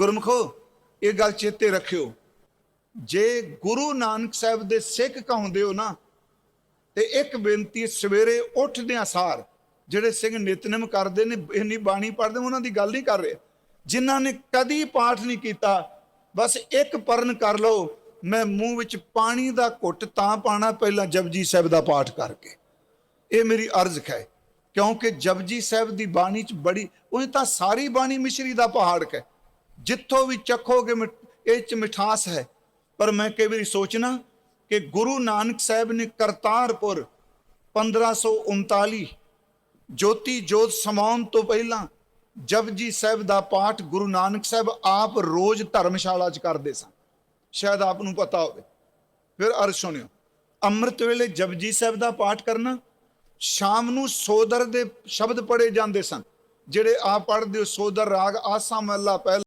ਗੁਰਮਖੋ, ਇਹ ਗੱਲ ਚੇਤੇ ਰੱਖਿਓ। ਜੇ ਗੁਰੂ ਨਾਨਕ ਸਾਹਿਬ ਦੇ ਸਿੱਖ ਕਹਾਉਂਦੇ ਹੋ ਨਾ, ਤੇ ਇੱਕ ਬੇਨਤੀ, ਸਵੇਰੇ ਉੱਠਦਿਆਂ ਸਾਰ ਜਿਹੜੇ ਸਿੰਘ ਨਿਤਨੇਮ ਕਰਦੇ ਨੇ, ਇੰਨੀ ਬਾਣੀ ਪੜ੍ਹਦੇ ਉਹਨਾਂ ਦੀ ਗੱਲ ਨਹੀਂ ਕਰ ਰਹੇ। ਜਿਨ੍ਹਾਂ ਨੇ ਕਦੀ ਪਾਠ ਨਹੀਂ ਕੀਤਾ, ਬਸ ਇੱਕ ਪਰਨ ਕਰ ਲਓ, ਮੈਂ ਮੂੰਹ ਵਿੱਚ ਪਾਣੀ ਦਾ ਘੁੱਟ ਤਾਂ ਪਾਣਾ ਪਹਿਲਾਂ ਜਪਜੀ ਸਾਹਿਬ ਦਾ ਪਾਠ ਕਰਕੇ। ਇਹ ਮੇਰੀ ਅਰਜ਼ ਹੈ, ਕਿਉਂਕਿ ਜਪਜੀ ਸਾਹਿਬ ਦੀ ਬਾਣੀ ਚ ਬੜੀ, ਉਹ ਤਾਂ ਸਾਰੀ ਬਾਣੀ ਮਿਸ਼ਰੀ ਦਾ ਪਹਾੜ ਹੈ। ਜਿੱਥੋਂ ਵੀ ਚੱਖੋਗੇ ਮਿਠ- ਇਹ ਚ ਮਿਠਾਸ ਹੈ। ਪਰ ਮੈਂ ਕਈ ਵਾਰੀ ਸੋਚਣਾ ਕਿ ਗੁਰੂ ਨਾਨਕ ਸਾਹਿਬ ਨੇ ਕਰਤਾਰਪੁਰ 1539 ਜੋਤੀ ਜੋਤ ਸਮਾਉਣ ਤੋਂ ਪਹਿਲਾਂ ਜਪਜੀ ਸਾਹਿਬ ਦਾ ਪਾਠ ਗੁਰੂ ਨਾਨਕ ਸਾਹਿਬ ਆਪ ਰੋਜ਼ ਧਰਮਸ਼ਾਲਾ 'ਚ ਕਰਦੇ ਸਨ। ਸ਼ਾਇਦ ਆਪ ਨੂੰ ਪਤਾ ਹੋਵੇ। ਫਿਰ ਅਰ ਸੁਣਿਓ, ਅੰਮ੍ਰਿਤ ਵੇਲੇ ਜਪਜੀ ਸਾਹਿਬ ਦਾ ਪਾਠ ਕਰਨਾ, ਸ਼ਾਮ ਨੂੰ ਸੋਦਰ ਦੇ ਸ਼ਬਦ ਪੜੇ ਜਾਂਦੇ ਸਨ, ਜਿਹੜੇ ਆਪ ਪੜ੍ਹਦੇ ਹੋ, ਸੋਦਰ ਰਾਗ ਆਸਾ ਮਹਲਾ ਪਹਿਲਾ